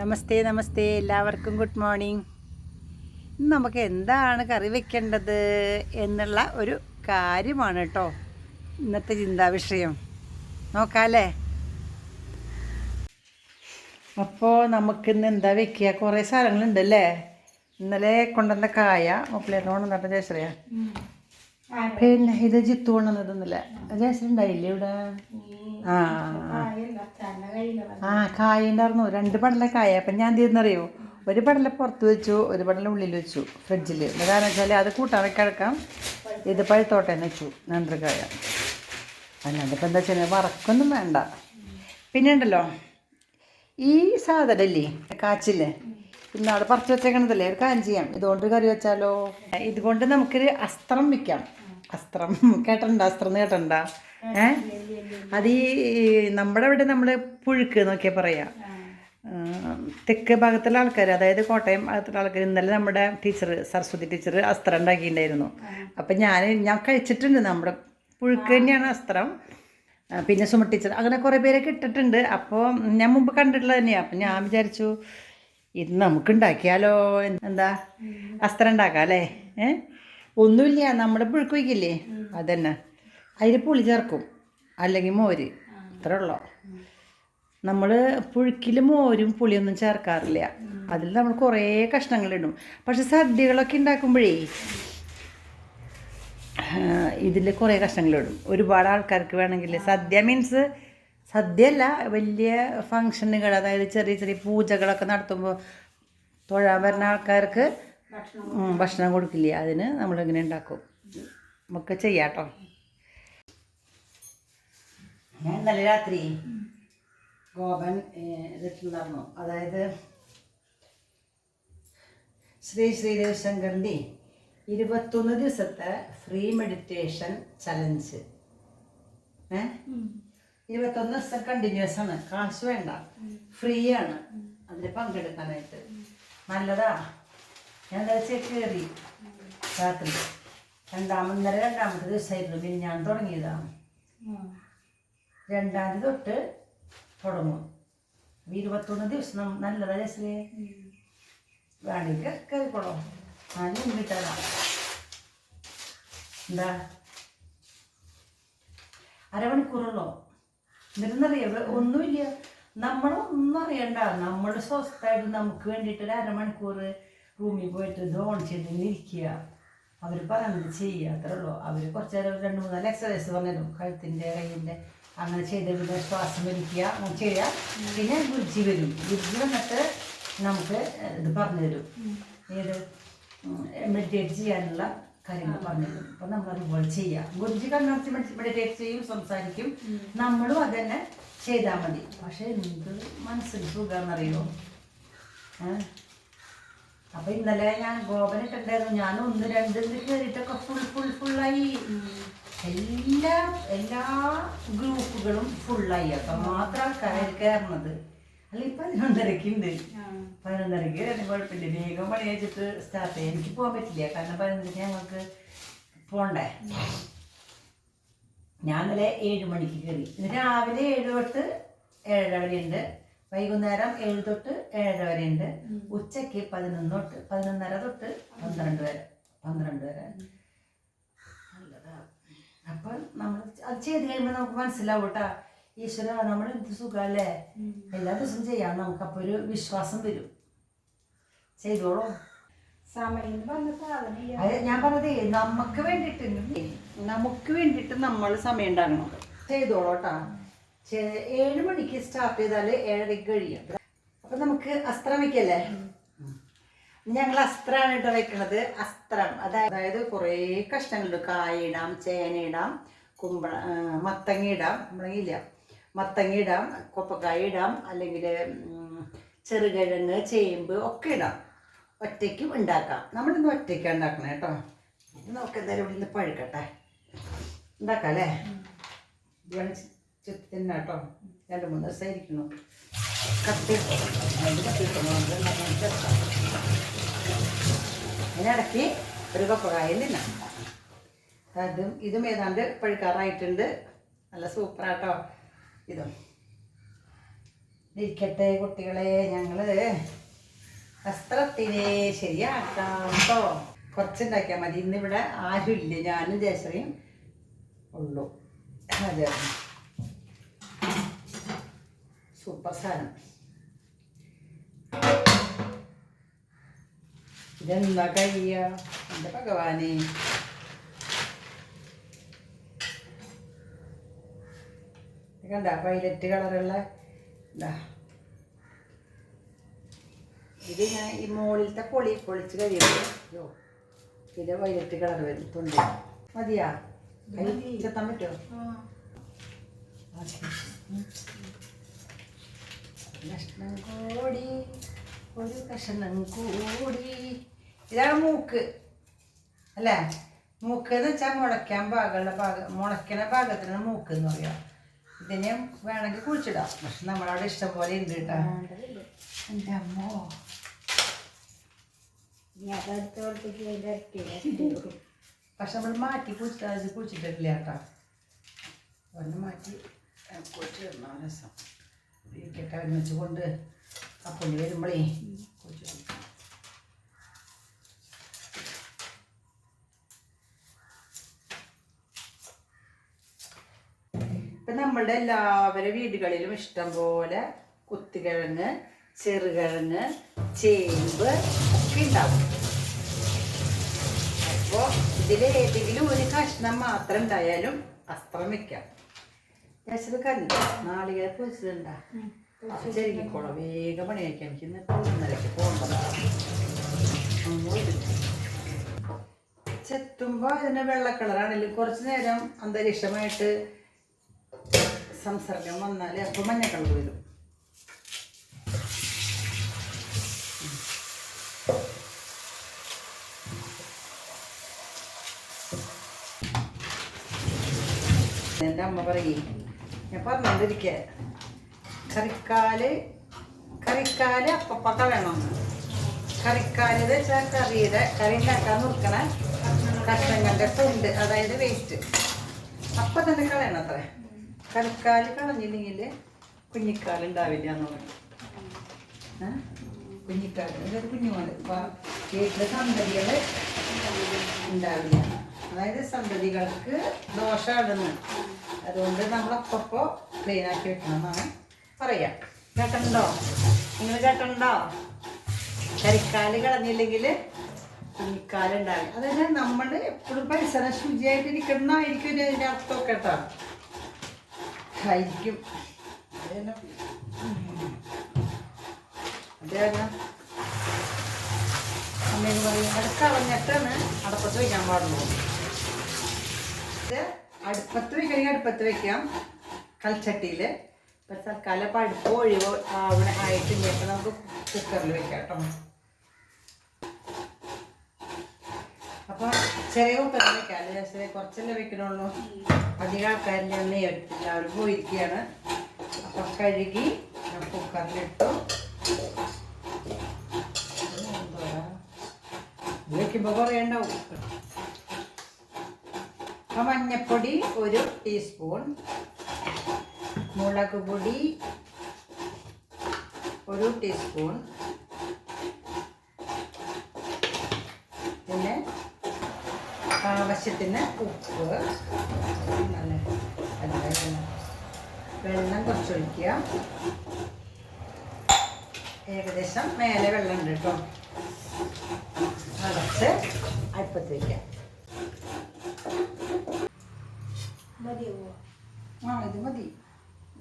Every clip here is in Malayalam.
നമസ്തേ നമസ്തേ. എല്ലാവർക്കും ഗുഡ് മോർണിംഗ്. ഇന്ന് നമുക്ക് എന്താണ് കറി വെക്കേണ്ടത് എന്നുള്ള ഒരു കാര്യമാണ് കേട്ടോ ഇന്നത്തെ ചിന്താ വിഷയം നോക്കാല്ലേ അപ്പോൾ നമുക്കിന്ന് എന്താ വെക്കുക? കുറേ സാധനങ്ങളുണ്ടല്ലേ ഇന്നലെ കൊണ്ടുവന്ന കായ മുപ്പിലേന്ന് കൊണ്ടുവന്നിട്ട് ജയശ്രയ പിന്നെ ഇത് ജിത്തു ജയശ്ര ഉണ്ടായില്ലേ ഇവിടെ? ആ ആ കായ ഉണ്ടായിരുന്നു രണ്ട് പടല കായ. അപ്പം ഞാൻ എന്ത് ചെയ്യുന്നറിയോ? ഒരു പടല പുറത്ത് വെച്ചു ഒരു പടല ഉള്ളിൽ വെച്ചു ഫ്രിഡ്ജിൽ. കാരണം വെച്ചാൽ അത് കൂട്ടാൻ കിടക്കാം. ഇത് പഴുത്തോട്ടെ എന്ന് വെച്ചു നേന്ത്രക്കായ അല്ലാണ്ട് ഇപ്പം എന്താ വെച്ചാൽ വറക്കൊന്നും വേണ്ട. പിന്നെ ഉണ്ടല്ലോ ഈ സാധനല്ലേ കാച്ചില്ലേ ഇന്നാൾ പറിച്ചു വെച്ചേക്കണതല്ലേ? ഒരു കാര്യം ചെയ്യാം ഇതുകൊണ്ട് കറി വെച്ചാലോ? ഇതുകൊണ്ട് നമുക്കൊരു അസ്ത്രം വിൽക്കാം അസ്ത്രം. കേട്ടണ്ട അസ്ത്രം കേട്ടണ്ട ഏ? അത് ഈ നമ്മുടെ ഇവിടെ നമ്മൾ പുഴുക്ക് എന്നൊക്കെ പറയാം. തെക്ക് ഭാഗത്തുള്ള ആൾക്കാർ അതായത് കോട്ടയം ഭാഗത്തുള്ള ആൾക്കാർ ഇന്നലെ നമ്മുടെ ടീച്ചർ സരസ്വതി ടീച്ചർ അസ്ത്രം ഉണ്ടാക്കിയിട്ടുണ്ടായിരുന്നു. അപ്പം ഞാൻ ഞാൻ കഴിച്ചിട്ടുണ്ട് നമ്മുടെ പുഴുക്ക് തന്നെയാണ് അസ്ത്രം. പിന്നെ സുമ ടീച്ചർ അങ്ങനെ കുറേ പേരൊക്കെ ഇട്ടിട്ടുണ്ട്. അപ്പോൾ ഞാൻ മുമ്പ് കണ്ടിട്ടുള്ളത് തന്നെയാണ് അപ്പം ഞാൻ വിചാരിച്ചു ഇത് നമുക്ക് ഉണ്ടാക്കിയാലോ എന്താ? അസ്ത്രം ഉണ്ടാക്കാം അല്ലേ ഏ? ഒന്നുമില്ല നമ്മുടെ പുഴുക്ക് വയ്ക്കില്ലേ അതന്നെ. അതിൽ പുളി ചേർക്കും. അല്ലെങ്കിൽ മോര്. അത്ര ഉള്ളൂ. നമ്മൾ പുഴുക്കിൽ മോരും പുളിയൊന്നും ചേർക്കാറില്ല. അതിൽ നമ്മൾ കുറേ കഷ്ണങ്ങളിടും. പക്ഷെ സദ്യകളൊക്കെ ഉണ്ടാക്കുമ്പോഴേ ഇതിൽ കുറേ കഷ്ണങ്ങളിടും. ഒരുപാട് ആൾക്കാർക്ക് വേണമെങ്കിൽ സദ്യ മീൻസ് സദ്യ അല്ല വലിയ ഫങ്ഷനുകൾ അതായത് ചെറിയ ചെറിയ പൂജകളൊക്കെ നടത്തുമ്പോൾ തൊഴാൻ വരുന്ന ആൾക്കാർക്ക് ഭക്ഷണം കൊടുക്കില്ല? അതിന് നമ്മളിങ്ങനെ ഉണ്ടാക്കും. നമുക്ക് ചെയ്യാം കേട്ടോ ഞാൻ ഇന്നലെ രാത്രി ഗോപൻ ഏഹ്, ഇതിട്ടുണ്ടായിരുന്നു അതായത് ശ്രീ ശ്രീ രവിശങ്കറിന്റെ ഇരുപത്തൊന്ന് ദിവസത്തെ ഫ്രീ മെഡിറ്റേഷൻ ചലഞ്ച് ഏ? ഇരുപത്തൊന്ന് ദിവസം കണ്ടിന്യൂസ് ആണ്. കാശ് വേണ്ട. ഫ്രീ ആണ്. അതിൽ പങ്കെടുക്കാനായിട്ട്. നല്ലതാ. ഞാൻ എന്താ കയറി രാത്രി. രണ്ടാമന്നര രണ്ടാമത്തെ ദിവസമായിരുന്നു പിന്നെ ഞാൻ തുടങ്ങിയതാണ് രണ്ടാം തീയതി തൊട്ട് തുടങ്ങും. ഇരുപത്തൊന്ന് ദിവസം നല്ലതാ ജസ്ലേ. വേണമെങ്കിൽ കയറിക്കോളോ ഞാൻ വിട്ടതാ എന്താ? അരമണിക്കൂറുള്ളോ? എന്നിട്ടെന്നറിയോ ഒന്നുമില്ല. നമ്മളൊന്നും അറിയണ്ട. നമ്മുടെ സ്വസ്ഥമായിട്ട് നമുക്ക് വേണ്ടിയിട്ട് ഒരു അരമണിക്കൂർ റൂമിൽ പോയിട്ട് ഇത് ഓൺ ചെയ്ത് ഇരിക്കുക. അവർ പറയുന്നത് ചെയ്യുക അത്രേ ഉള്ളൂ. അവർ കുറച്ച് നേരം രണ്ട് മൂന്നാൽ എക്സസൈസ് പറഞ്ഞു കഴുത്തിന്റെ കയ്യിന്റെ അങ്ങനെ ചെയ്ത് പിന്നെ ശ്വാസം വലിക്കുക അങ്ങനെ ചെയ്യുക. പിന്നെ ഗുരുജി വരും. ഗുരുജി വന്നിട്ട് നമുക്ക് ഇത് പറഞ്ഞു തരും ഏത്? മെഡിറ്റേറ്റ് ചെയ്യാനുള്ള കാര്യങ്ങൾ പറഞ്ഞു അപ്പൊ നമ്മൾ അതുപോലെ ചെയ്യാം. ഗുരുജി കണ്ണടച്ച് മെഡിറ്റേറ്റ് ചെയ്യും സംസാരിക്കും. നമ്മളും അതന്നെ ചെയ്താൽ മതി. പക്ഷെ എന്ത് മനസ്സിന് സുഖമെന്നറിയോ ഏഹ് അപ്പൊ ഇന്നലെ ഞാൻ ഗോപനിട്ടുണ്ടായിരുന്നു ഞാൻ ഒന്ന് രണ്ടും കയറിയിട്ടൊക്കെ ഫുൾ ഫുൾ ഫുള്ളായി എല്ലാ എല്ലാ ഗ്രൂപ്പുകളും ഫുള്ളായി അപ്പൊ മാത്രം കയറി കയറുന്നത് ഇപ്പൊ പതിനൊന്നരക്ക് കുഴപ്പമില്ല. വേഗം പണി വെച്ചിട്ട് സ്റ്റാർട്ട് ചെയ്യാം. എനിക്ക് പോകാൻ പറ്റില്ല. കാരണം പതിനൊന്നരക്ക് ഞങ്ങൾക്ക് പോണ്ടേ? ഞാൻ ഇന്നലെ ഏഴ് മണിക്ക് കയറി രാവിലെ ഏഴ് തൊട്ട് ഏഴര വരെ ഉണ്ട് വൈകുന്നേരം ഏഴ് തൊട്ട് ഏഴര വരെ ഉണ്ട് ഉച്ചയ്ക്ക് പതിനൊന്ന് തൊട്ട് പതിനൊന്നര തൊട്ട് പന്ത്രണ്ട് വരെ. പന്ത്രണ്ട് വരെ. നല്ലതാ. അപ്പൊ നമ്മൾ അത് ചെയ്ത് കഴിയുമ്പോൾ നമുക്ക് മനസ്സിലാവും കേട്ടാ. ഈശ്വര നമ്മൾ എന്ത് സുഖമല്ലേ എല്ലാ ദിവസവും ചെയ്യാം. നമുക്ക് അപ്പോൾ ഒരു വിശ്വാസം വരും. ചെയ്തോളൂ. അത് ഞാൻ പറഞ്ഞതേ നമുക്ക് വേണ്ടിയിട്ട് നമുക്ക് വേണ്ടിയിട്ട് നമ്മൾ സമയം ഉണ്ടാകണം. ചെയ്തോളൂ കേട്ടാ. ഏഴ് മണിക്ക് സ്റ്റാർട്ട് ചെയ്താൽ ഏഴരയ്ക്ക് കഴിയും. അപ്പൊ നമുക്ക് അസ്ത്രം വെക്കല്ലേ? ഞങ്ങൾ അസ്ത്രമാണ് കേട്ടോ വെക്കണത്. അസ്ത്രം. അതായത് അതായത് കുറേ കഷ്ണങ്ങളുണ്ട്. കായ ഇടാം ചേന ഇടാം കുമ്പള മത്തങ്ങ ഇടാം. കുമ്പളങ്ങ ഇല്ല. മത്തങ്ങ ഇടാം കൊപ്പക്കായ ഇടാം അല്ലെങ്കിൽ ചെറുകിഴങ്ങ് ചേമ്പ് ഒക്കെ ഇടാം. ഒറ്റയ്ക്കും ഉണ്ടാക്കാം. നമ്മളിന്ന് ഒറ്റയ്ക്കാണ് ഉണ്ടാക്കണേ കേട്ടോ. നമുക്ക് എന്തായാലും ഇവിടെ നിന്ന് പഴുക്കട്ടെ. ഉണ്ടാക്കാം അല്ലേ? ഇതാണ് ചുറ്റി തന്നെ കേട്ടോ? രണ്ട് മൂന്ന് ദിവസം ഇരിക്കുന്നു. കത്തി. അതിനിടയ്ക്ക് ഒരു കപ്പകായും തിന്നാം. അതും ഇതും ഏതാണ്ട് പഴുക്കാറായിട്ടുണ്ട്. നല്ല സൂപ്പറാട്ടോ ഇതും. ഇരിക്കട്ടെ കുട്ടികളെ ഞങ്ങൾ വസ്ത്രത്തിനെ ശരിയാക്കാം കേട്ടോ കുറച്ചുണ്ടാക്കിയാൽ മതി. ഇന്നിവിടെ ആരുമില്ല. ഞാനും ജയശ്രീയും ഉള്ളൂ. അതെ. സൂപ്പർ സാധനം. ഇതെന്താ കഴിയ എന്റെ ഭഗവാനെ. കണ്ട വൈലറ്റ് കളറുള്ള ഇതാ. ഇത് ഞാൻ ഈ മുകളിലത്തെ പൊളി പൊളിച്ച് കഴിയുമ്പോൾ ഇത് വൈലറ്റ് കളർ വരുന്നുണ്ട് മതിയാ? ചെത്താൻ പറ്റുമോ കഷ്ണം കൂടി ഒരു കഷ്ണം കൂടി. ഇതാണ് മൂക്ക് അല്ലേ? മൂക്ക് എന്ന് വെച്ചാൽ മുളയ്ക്കാൻ പാകമുള്ള ഭാഗം മുളയ്ക്കണ ഭാഗത്തിനാണ് മൂക്ക് എന്ന് പറയാ. ഇതിനെ വേണമെങ്കിൽ കുഴിച്ചിടാം. പക്ഷെ നമ്മളവിടെ ഇഷ്ടം പോലെ ഉണ്ട് കേട്ടോ. എന്റെ അമ്മോ. പക്ഷെ നമ്മൾ മാറ്റി കുഴിച്ചിട്ട് കുഴിച്ചിട്ടില്ല കേട്ടോ. ഒന്ന് മാറ്റി കുഴിച്ചിടണം. രസം. ഇരിക്കട്ടെ ഒരുമിച്ച് കൊണ്ട് അപ്പുണ്ണി വരുമ്പോഴേ കുഴിച്ചിടും ഇപ്പം നമ്മളുടെ എല്ലാവരുടെ വീടുകളിലും ഇഷ്ടം പോലെ കുത്തിക്കിഴങ്ങ് ചെറുകിഴങ്ങ് ചേമ്പ് ഒക്കെ ഉണ്ടാവും. അപ്പോൾ ഇതിൽ ഏതെങ്കിലും ഒരു കഷ്ണം മാത്രം ഉണ്ടായാലും അസ്ത്രം വെക്കാം. രസം കല്ല നാളികേര പൊരിച്ചിട്ടുണ്ടാ ചെറുകിക്കോളാം. വേഗം പണിയാക്കാം. എനിക്ക് ഇന്ന് ഒന്നരക്ക് പോകേണ്ടതാണ് ചെത്തുമ്പോൾ അതിന് വെള്ള കളറാണെങ്കിലും കുറച്ച് നേരം അന്തരീക്ഷമായിട്ട് സംസർഗം വന്നാൽ അപ്പോൾ മഞ്ഞ കളർ വരും. എന്റെ അമ്മ പറയേ ഞാൻ പറഞ്ഞോണ്ടിരിക്ക. കറിക്കാൽ കറിക്കാൽ അപ്പപ്പക്ക വേണമെന്ന് കറിക്കാൽ വെച്ചാൽ കറിയുടെ കറി ഉണ്ടാക്കാൻ നിൽക്കണ കഷ്ണങ്ങളുടെ തൊണ്ട് അതായത് വേസ്റ്റ് അപ്പം തന്നെ കളയണം അത്ര. കറിക്കാൽ കളഞ്ഞില്ലെങ്കിൽ കുഞ്ഞിക്കാൽ ഉണ്ടാവില്ല എന്ന് പറയും ഏ? കുഞ്ഞിക്കാൽ ഇതൊരു കുഞ്ഞുമോൾ വീട്ടിലെ സന്തതികൾ ഉണ്ടാവില്ല. അതായത് സന്തതികൾക്ക് ദോഷമാണെന്ന്. അതുകൊണ്ട് നമ്മളപ്പോ ക്ലീൻ ആക്കി വെക്കണം എന്നാണ് പറയാ. കേട്ടോ നിങ്ങൾ കേട്ടോ കരിക്കാൽ കളഞ്ഞില്ലെങ്കിൽ കുഞ്ഞിക്കാലുണ്ടാവില്ല അതായത് നമ്മൾ എപ്പോഴും പരിസരം ശുചിയായിട്ടിരിക്കണമെന്നായിരിക്കും ഇതിന്റെ അർത്ഥം കേട്ടോ. അതെല്ലാം അതെ അമ്മയെന്ന് പറയും അത് കളഞ്ഞിട്ടാണ് അടുപ്പത്ത് വയ്ക്കാൻ പാടുള്ളൂ. ഇത് അടുപ്പത്ത് വയ്ക്കണമെങ്കിൽ അടുപ്പത്ത് വെക്കാം കൽച്ചട്ടിയിൽ ഇപ്പം തൽക്കാലം ഇപ്പം അടുപ്പ് ഒഴിവ് ആവണ അപ്പം നമുക്ക് കുക്കറിൽ വെക്കാം കേട്ടോ. അപ്പോൾ ചെറിയ അല്ലേ? ചെറിയ കുറച്ചല്ലേ വെക്കണുള്ളൂ. അധികം ആൾക്കാരിന്റെ എണ്ണ അവർ പോയിരിക്കുകയാണ്. അപ്പം കഴുകി കുക്കറിലിട്ടു വെക്കുമ്പോ കുറേ ഉണ്ടാവും. അപ്പം മഞ്ഞപ്പൊടി ഒരു ടീസ്പൂൺ മുളക് പൊടി ഒരു ടീസ്പൂൺ പിന്നെ ആവശ്യത്തിന് ഉപ്പ്. നല്ല വെള്ളം കുറച്ചൊഴിക്കുക ഏകദേശം മേലെ വെള്ളം ഉണ്ട് കേട്ടോ. അടച്ച് അടുപ്പത്ത് വയ്ക്കാം ആ ഇത് മതി.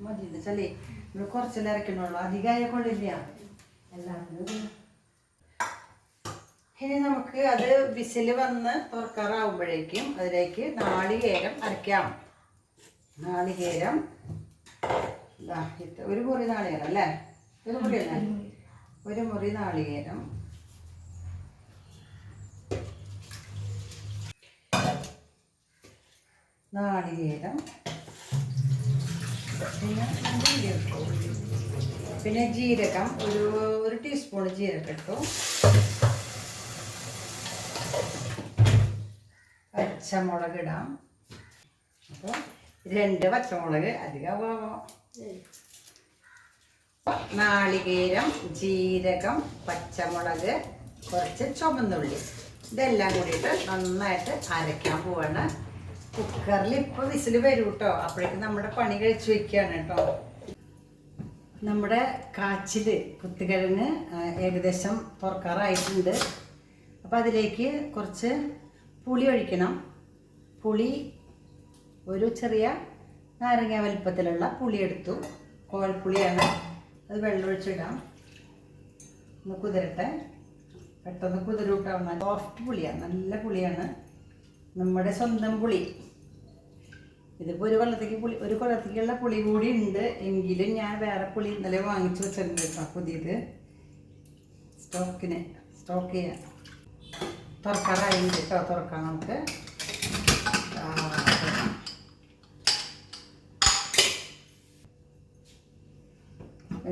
മതി എന്ന് വെച്ചാലേ നമ്മൾ കുറച്ചെല്ലാം ഇറക്കണുള്ളൂ അധികമായ കൊള്ളില്ല എല്ലാവരും. ഇനി നമുക്ക് അത് വിസിൽ വന്ന് തുറക്കാറാവുമ്പോഴേക്കും അതിലേക്ക് നാളികേരം അരയ്ക്കാം. നാളികേരം. ഒരു മുറി നാളികേരം അല്ലേ? ഒരു മുറി അല്ലേ? ഒരു മുറി നാളികേരം. നാളികേരം. പിന്നെ ജീരകം. പിന്നെ ജീരകം ഒരു ഒരു ടീസ്പൂൺ ജീരകം ഇട്ടു. പച്ചമുളക് ഇടാം അപ്പോൾ രണ്ട് പച്ചമുളക് അധികം നാളികേരം ജീരകം പച്ചമുളക് കുറച്ച് ചുമന്നുള്ളി ഇതെല്ലാം കൂടിയിട്ട് നന്നായിട്ട് അരയ്ക്കാൻ പോവാണ്. കുക്കറിൽ ഇപ്പോൾ വിസിൽ വരും കേട്ടോ അപ്പോഴേക്കും നമ്മുടെ പണി കഴിച്ചു വെക്കുകയാണ് കേട്ടോ. നമ്മുടെ കാച്ചിൽ കുത്തിക്കിഴങ്ങ് ഏകദേശം തുറക്കാറായിട്ടുണ്ട്. അപ്പോൾ അതിലേക്ക് കുറച്ച് പുളി ഒഴിക്കണം. പുളി ഒരു ചെറിയ നാരങ്ങ വലിപ്പത്തിലുള്ള പുളി എടുത്തു. കോൽപ്പുളിയാണ് അത് വെള്ളമൊഴിച്ചിടാം. ഒന്ന് കുതിരട്ടെ. പെട്ടെന്ന് കുതിരൂട്ടാവുന്ന സോഫ്റ്റ് പുളിയാണ്. നല്ല പുളിയാണ്. നമ്മുടെ സ്വന്തം പുളി. ഇതിപ്പോൾ ഒരു കൊല്ലത്തേക്ക് പുളി ഒരു കൊല്ലത്തേക്കുള്ള പുളി കൂടി ഉണ്ട്. എങ്കിലും ഞാൻ വേറെ പുളി ഇന്നലെ വാങ്ങിച്ചു വെച്ചിട്ടുണ്ട് കേട്ടോ പുതിയത്. സ്റ്റോക്കിന് സ്റ്റോക്ക് ചെയ്യാൻ. തുറക്കാറായി കേട്ടോ തുറക്കാം നമുക്ക് ആ, തുറക്കാം.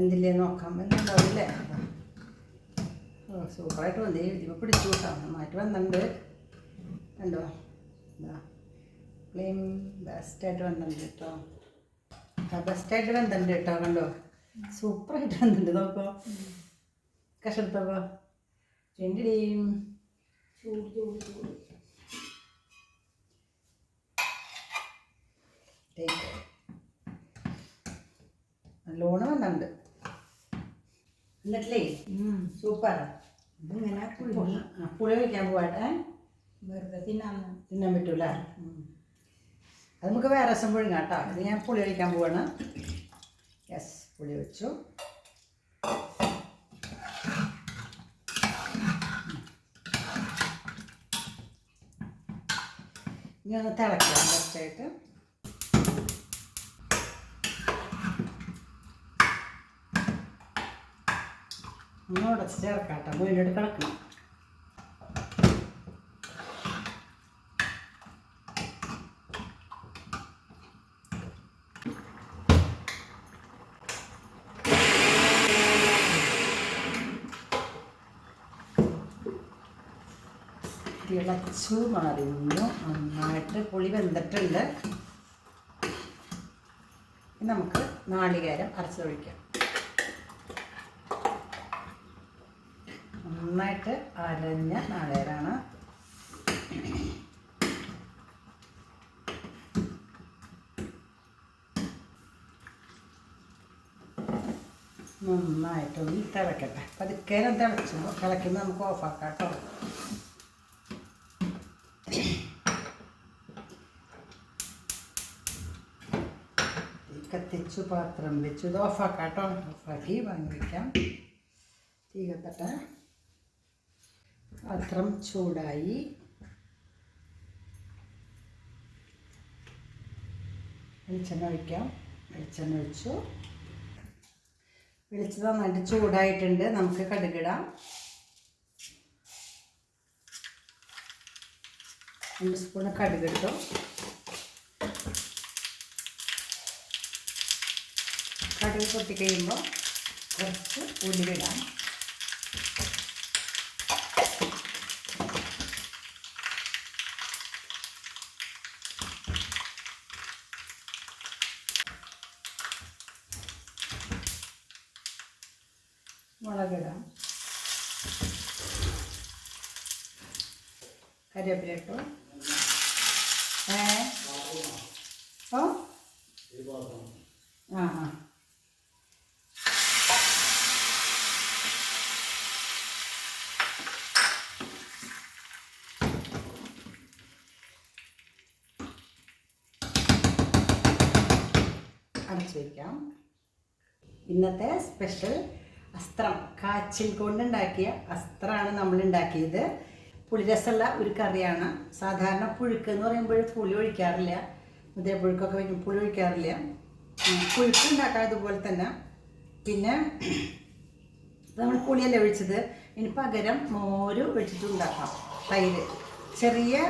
എന്തില്ലേ നോക്കാം എന്നുണ്ടാവില്ലേ സൂപ്പറായിട്ട് വന്നേ. ഇതിപ്പോൾ പിടിച്ചു കൂട്ടാം. നന്നായിട്ട് വന്നിട്ടുണ്ട്. കണ്ടോ? എന്താ ഫ്ലെയിം ബെസ്റ്റായിട്ട് വന്നിട്ടുണ്ട് കേട്ടോ. ബെസ്റ്റായിട്ട് വന്നിട്ടുണ്ട് കേട്ടോ കണ്ടോ? സൂപ്പറായിട്ട് വന്നിട്ടുണ്ട്. നോക്കോ. കഷ്ടപ്പോ ചെണ്ടിടിയും ചൂട് നല്ലോണം വന്നിട്ടുണ്ട്. എന്നിട്ടില്ലേ? ഉം. സൂപ്പർ. ഇതിങ്ങനെ പുഴുങ്ങി പുളി വയ്ക്കാൻ പോകട്ടെ വെറുതെ തിന്നാൻ തിന്നാൻ പറ്റൂല. അത് നമുക്ക് വേറെ രസം പുഴുങ്ങാം കേട്ടോ ഇത് ഞാൻ പുളി ഒഴിക്കാൻ പോവാണ്. യെസ് പുളി വെച്ചു ഇനി ഒന്ന് തിളക്കാം ഫസ്റ്റായിട്ട് ഒന്ന് ചേർക്കാട്ടോ മുന്നിട്ട് കിടക്കണം തിളച്ചു മറിഞ്ഞു നന്നായിട്ട് പുളി വെന്തിട്ടുണ്ട്. നമുക്ക് നാളികേരം അരച്ചൊഴിക്കാം നന്നായിട്ട് അരഞ്ഞ നാളേരാണ് നന്നായിട്ടൊന്ന് തിളക്കട്ടെ. പതുക്കെ തിളച്ചു തിളയ്ക്കുമ്പോൾ നമുക്ക് ഓഫാക്കാം കേട്ടോ. കത്തിച്ചു പാത്രം വെച്ചു ഇത് ഓഫാക്കാം കേട്ടോ. ഓഫാക്കി വാങ്ങി വയ്ക്കാം തീ കത്തട്ടെ. പാത്രം ചൂടായി. വെളിച്ചെണ്ണ ഒഴിക്കാം. വെളിച്ചെണ്ണ ഒഴിച്ചു. വെളിച്ചെണ്ണ നന്നായിട്ട് ചൂടായിട്ടുണ്ട്. നമുക്ക് കടുകിടാം. രണ്ട് സ്പൂണ് കടുകിട്ടു. കടുക് പൊട്ടിക്കഴിയുമ്പോൾ കുറച്ച് ഉലുവിടാം കറിവേപ്പില ഇട്ടു ഏ? ഓ? ആ ആ. ഇന്നത്തെ സ്പെഷ്യൽ അസ്ത്രം. കാച്ചിൽ കൊണ്ടുണ്ടാക്കിയ അസ്ത്രമാണ് നമ്മൾ ഉണ്ടാക്കിയത് പുളിരസമുള്ള ഒരു കറിയാണ്. സാധാരണ പുഴുക്ക് എന്ന് പറയുമ്പോൾ പുളി ഒഴിക്കാറില്ല. മുതിര പുഴുക്കൊക്കെ വയ്ക്കും പുളി ഒഴിക്കാറില്ല. പുഴുക്ക് ഉണ്ടാക്കാം ഇതുപോലെ തന്നെ. പിന്നെ നമ്മൾ പുളിയല്ല ഒഴിച്ചത്? ഇനി പകരം മോര് ഒഴിച്ചിട്ട് ഉണ്ടാക്കാം തൈര്. ചെറിയ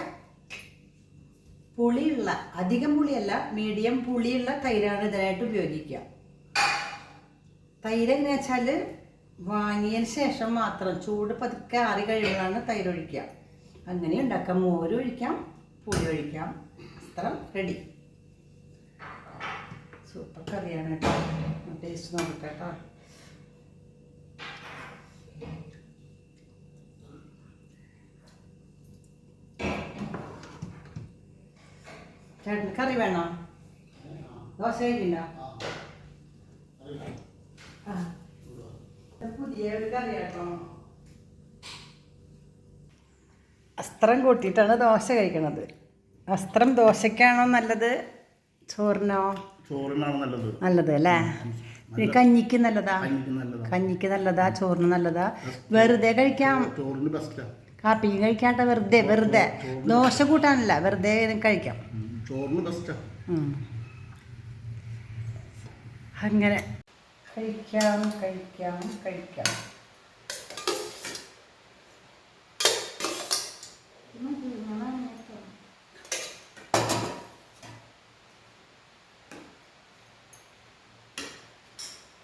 പുളിയുള്ള അധികം പുളിയല്ല മീഡിയം പുളിയുള്ള തൈരാണ് ഇതിനായിട്ട് ഉപയോഗിക്കുക. തൈര് എങ്ങനെയാ വെച്ചാൽ വാങ്ങിയതിന് ശേഷം മാത്രം ചൂട് പതുക്കെ ആറി കഴിയുമ്പോഴാണ് തൈരൊഴിക്കുക അങ്ങനെ ഉണ്ടാക്കാം. മോരൊഴിക്കാം പുളി ഒഴിക്കാം. അത്രം റെഡി സൂപ്പർ കറിയാണ് കേട്ടോ. ടേസ്റ്റ് നോക്കട്ടെ കേട്ടോ. ചേട്ടന് കറി വേണോ? ദോശ കഴിക്കില്ല കേട്ടോ അസ്ത്രം കൂട്ടിയിട്ടാണ് ദോശ കഴിക്കണത്. അസ്ത്രം ദോശയ്ക്കാണോ നല്ലത്? ചോറിനോ? ചോറിനാണ് നല്ലത്. നല്ലത് അല്ലേ? പിന്നെ കഞ്ഞിക്ക് നല്ലതാ? കഞ്ഞിക്ക് നല്ലതാ. ചോറിന് നല്ലതാ? വെറുതെ കഴിക്കാം. ചോറിന് ബെസ്റ്റാ കാപ്പിക്ക് കഴിക്കാണ്ട വെറുതെ വെറുതെ. ദോശ കൂട്ടാനല്ല വെറുതെ കഴിക്കാം. ചോറിന് ബെസ്റ്റാ. അങ്ങനെ. കഴിക്കാം കഴിക്കാം കഴിക്കാം.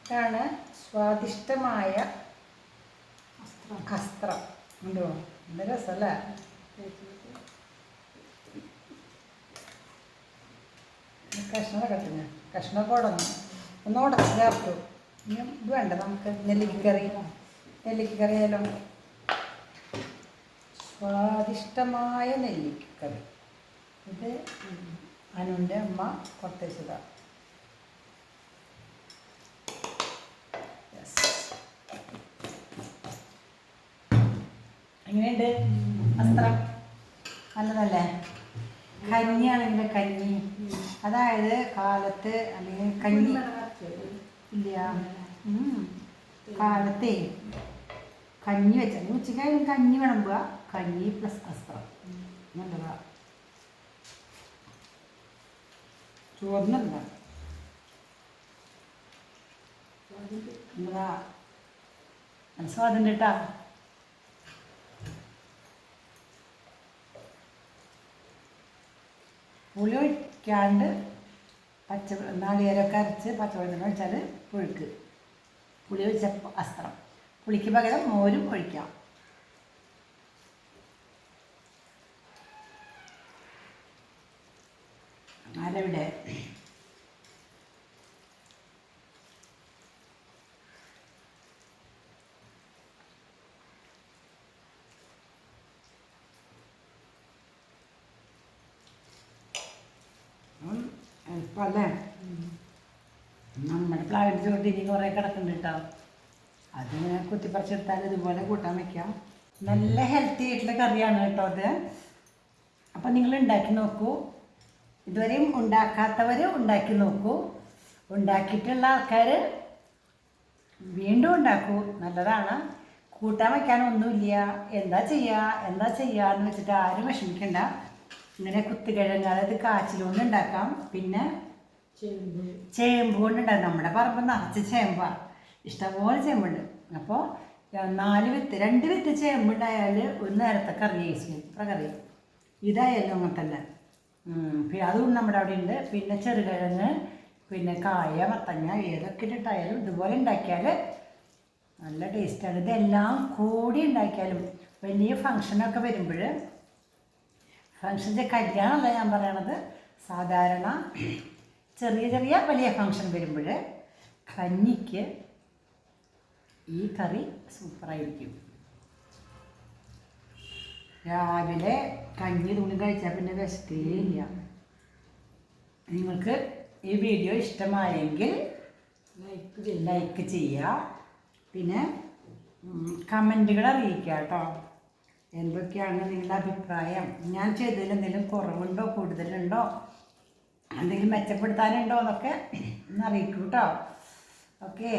ഇതാണ് സ്വാദിഷ്ടമായ കസ്ത്രം ഉണ്ടോ? നല്ല രസമല്ലേ കഷ്ണം കട്ടിന് കഷ്ണമൊക്കെ ഉടങ്ങും ഒന്ന് ചേർത്തു. ഇനി ഇത് വേണ്ട നമുക്ക് നെല്ലിക്കറി. നെല്ലിക്കറി ആയാലും? സ്വാദിഷ്ടമായ നെല്ലിക്കറി. ഇത് അനുവിന്റെ അമ്മ കൊടുത്തയച്ചതാണ് എങ്ങനെയുണ്ട്? വസ്ത്രം? നല്ലതല്ലേ? കഞ്ഞിയാണെങ്കിൽ കഞ്ഞി. അതായത് കാലത്ത് അല്ലെങ്കിൽ കഞ്ഞി. ഇല്ല. കാലത്തെ കഞ്ഞി വെച്ചാൽ ഉച്ചയ്ക്ക് കഞ്ഞി വിളമ്പുക കഞ്ഞി പ്ലസ് വസ്ത്രം. നല്ലതാ ചോറിനല്ല സ്വാദുണ്ട് കേട്ടാ പുളി ഒഴിക്കാണ്ട് പച്ച നാളികേരമൊക്കെ അരച്ച് പച്ചവെള്ളത്തിൽ ഒഴിച്ചാൽ പുഴുക്ക്. പുളി ഒഴിച്ച അസ്ത്രം പുളിക്ക് പകരം മോരും ഒഴിക്കാം. ആരവിടെ എളുപ്പമല്ലേ നമ്മുടെ പ്ലാവിന്റെ ചോട്ടി ഇനി കുറേ കിടക്കുന്നുണ്ട്? കേട്ടോ അതിങ്ങനെ കുത്തിപ്പറിച്ചെടുത്താൽ ഇതുപോലെ കൂട്ടാൻ വെക്കാം. നല്ല ഹെൽത്തി ആയിട്ടുള്ള കറിയാണ് കേട്ടോ അത് അപ്പം നിങ്ങൾ ഉണ്ടാക്കി നോക്കൂ. ഇതുവരെയും ഉണ്ടാക്കാത്തവർ ഉണ്ടാക്കി നോക്കൂ. ഉണ്ടാക്കിയിട്ടുള്ള ആൾക്കാർ വീണ്ടും ഉണ്ടാക്കൂ. നല്ലതാണ്. കൂട്ടാൻ വയ്ക്കാനൊന്നുമില്ല എന്താ ചെയ്യുക എന്താ ചെയ്യുക എന്ന് വെച്ചിട്ട് ആരും വിഷമിക്കണ്ട. ഇങ്ങനെ കുത്തുകിഴങ്ങ് അതായത് കാച്ചിലൊന്നും ഉണ്ടാക്കാം. പിന്നെ ചെമ്പ്. നമ്മുടെ പറമ്പ് നിറച്ച് ചേമ്പാണ് ഇഷ്ടംപോലെ ചേമ്പുണ്ട്. അപ്പോൾ നാല് വിത്ത് രണ്ട് വിത്ത് ചേമ്പുണ്ടായാൽ ഒരു നേരത്തെ കറി സൂപ്പർ കറി. ഇതായാലും അങ്ങനെ പിന്നെ അതും നമ്മുടെ അവിടെ ഉണ്ട് പിന്നെ ചെറുകിഴങ്ങ് പിന്നെ കായ മത്തങ്ങ ഏതൊക്കെ ഇട്ടിട്ടായാലും ഇതുപോലെ ഉണ്ടാക്കിയാൽ നല്ല ടേസ്റ്റാണ്. ഇതെല്ലാം കൂടി ഉണ്ടാക്കിയാലും വലിയ ഫങ്ഷനൊക്കെ വരുമ്പോൾ ഫങ്ഷന്റെ കല്യാണമല്ല ഞാൻ പറയണത് സാധാരണ ചെറിയ ചെറിയ വലിയ ഫങ്ഷൻ വരുമ്പോൾ കഞ്ഞിക്ക് ഈ കറി സൂപ്പറായിരിക്കും. രാവിലെ കഞ്ഞി തുണി കഴിച്ചാൽ പിന്നെ വിശക്കുകയില്ല നിങ്ങൾക്ക് ഈ വീഡിയോ ഇഷ്ടമായെങ്കിൽ ലൈക്ക് ലൈക്ക് ചെയ്യുക പിന്നെ കമന്റുകൾ അറിയിക്കുക കേട്ടോ. എന്തൊക്കെയാണ് നിങ്ങളുടെ അഭിപ്രായം? ഞാൻ ചെയ്തതിൽ എന്തെങ്കിലും കുറവുണ്ടോ കൂടുതലുണ്ടോ? എന്തെങ്കിലും മെച്ചപ്പെടുത്താനുണ്ടോ എന്നൊക്കെ ഒന്ന് അറിയിക്കൂ കേട്ടോ. ഓക്കെ